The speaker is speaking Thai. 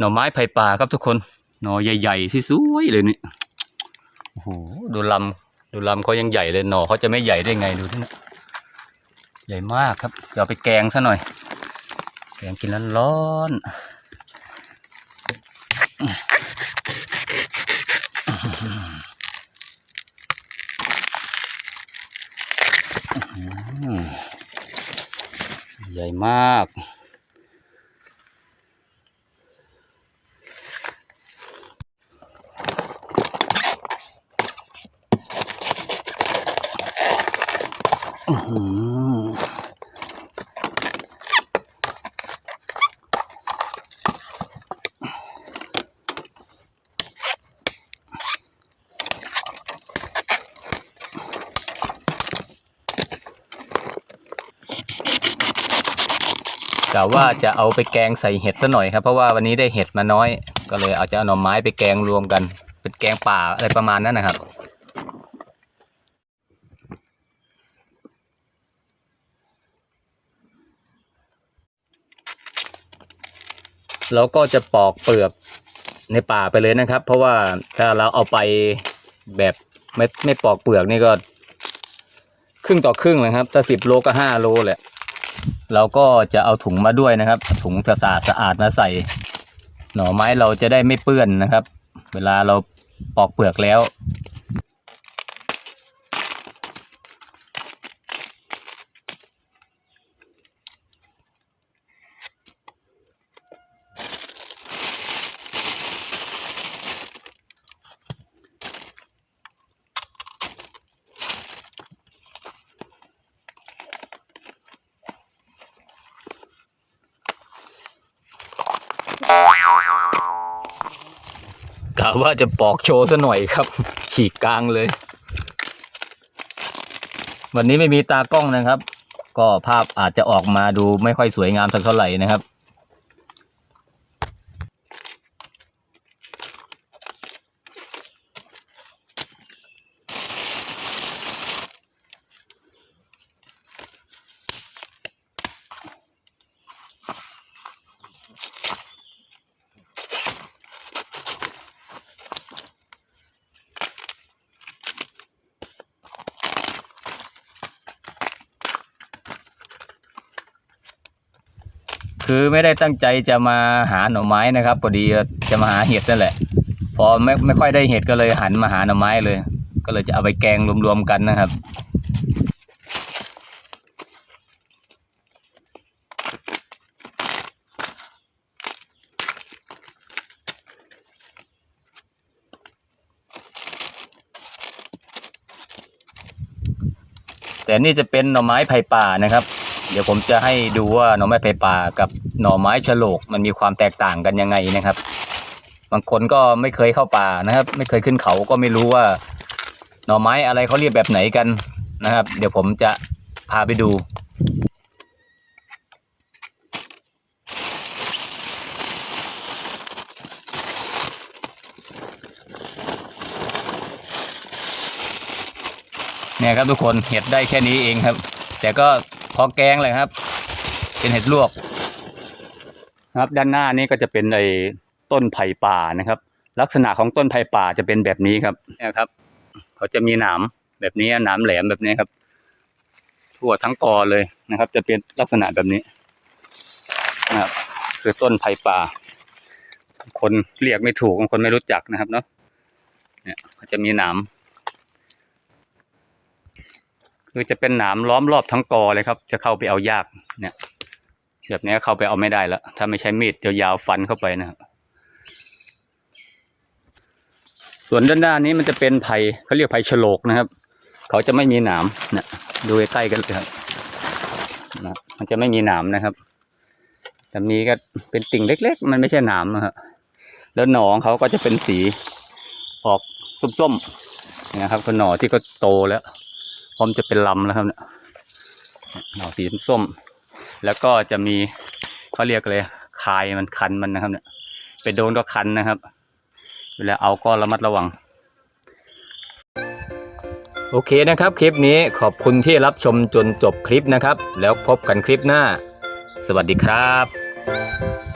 หน่อไม้ไผ่ป่าครับทุกคน หน่อใหญ่ๆสวยเลยนี่โอ้โหดูลำดูลำเขายังใหญ่เลยหน่อเขาจะไม่ใหญ่ได้ไงดูที่นะใหญ่มากครับจะเอาไปแกงซะหน่อย แกงกินร้อนๆอืมใหญ่มาก อื้อหือ กะว่าจะเอาไปแกงใส่เห็ดซะหน่อยครับ เพราะว่าวันนี้ได้เห็ดมาน้อย ก็เลยเอาจะเอาหน่อไม้ไปแกงรวมกัน เป็นแกงป่าอะไรประมาณนั้นนะครับ เราก็จะปอกเปลือกในป่าไปเลยนะครับ เพราะว่าถ้าเราเอาไปแบบไม่ไม่ปอกเปลือกนี่ก็ ครึ่งต่อครึ่งเลยครับ ถ้าสิบโลก็ห้าโลแหละ เราก็จะเอาถุงมาด้วยนะครับ ถุงสะอาดสะอาดมาใส่ หน่อไม้เราจะได้ไม่เปื้อนนะครับ เวลาเราปอกเปลือกแล้ว กะว่าจะปอกโชว์ซะหน่อยครับ ฉีกกลางเลย วันนี้ไม่มีตากล้องนะครับ ก็ภาพอาจจะออกมาดูไม่ค่อยสวยงามสักเท่าไหร่นะครับ คือไม่ได้ตั้งใจจะมาหาหน่อไม้นะครับพอดีจะมาหาเห็ดนั่นแหละ พอไม่ไม่ค่อยได้เห็ดก็เลยหันมาหาหน่อไม้เลย ก็เลยจะเอาไปแกงรวมๆกันนะครับแต่นี่จะเป็นหน่อไม้ไผ่ป่านะครับ เดี๋ยวผมจะให้ดูว่าหน่อไม้ไผ่ป่ากับหน่อไม้ฉลกมันมีความแตกต่างกันยังไงนะครับ บางคนก็ไม่เคยเข้าป่านะครับ ไม่เคยขึ้นเขาก็ไม่รู้ว่า หน่อไม้อะไรเขาเรียกแบบไหนกันนะครับ เดี๋ยวผมจะพาไปดูเนี่ยครับทุกคนเห็ดได้แค่นี้เองครับ แต่ก็ พอแกงเลยครับ เป็นเห็ดลวกนะครับ ด้านหน้านี้ก็จะเป็นไอ้ต้นไผ่ป่านะครับ ลักษณะของต้นไผ่ป่าจะเป็นแบบนี้ครับเนี่ยครับ เขาจะมีหนามแบบนี้หนามแหลมแบบนี้ครับ ทั่วทั้งกอเลยนะครับ จะเป็นลักษณะแบบนี้นะครับ คือต้นไผ่ป่า คนเรียกไม่ถูกบางคนไม่รู้จักนะครับเนาะเนี่ยเขาจะมีหนาม คือจะเป็นหนามล้อมรอบทั้งกอเลยครับ จะเข้าไปเอายากเนี่ย แบบนี้เข้าไปเอาไม่ได้แล้วถ้าไม่ใช้มีดยาวๆฟันเข้าไปนะครับส่วนด้านหน้านี้มันจะเป็นไผ่เขาเรียกไผ่ฉลกนะครับ เขาจะไม่มีหนามเนี่ยดูใกล้กันเลยครับนะมันจะไม่มีหนามนะครับ แต่มีก็เป็นติ่งเล็ก ๆ มันไม่ใช่หนามนะครับแล้วหนอของเขาก็จะเป็นสีออกส้มๆนะครับคือหน่อที่ก็โตแล้ว ร้อมจะเป็นลำแล้วครับเนี่ยหน่อสีส้ม แล้วก็จะมีเขาเรียกเลยคายมันคันมันนะครับเนี่ยไปโดนก็คันนะครับ เวลาเอาก็ระมัดระวัง โอเคนะครับ คลิปนี้ขอบคุณที่รับชมจนจบคลิปนะครับ แล้วพบกันคลิปหน้า สวัสดีครับ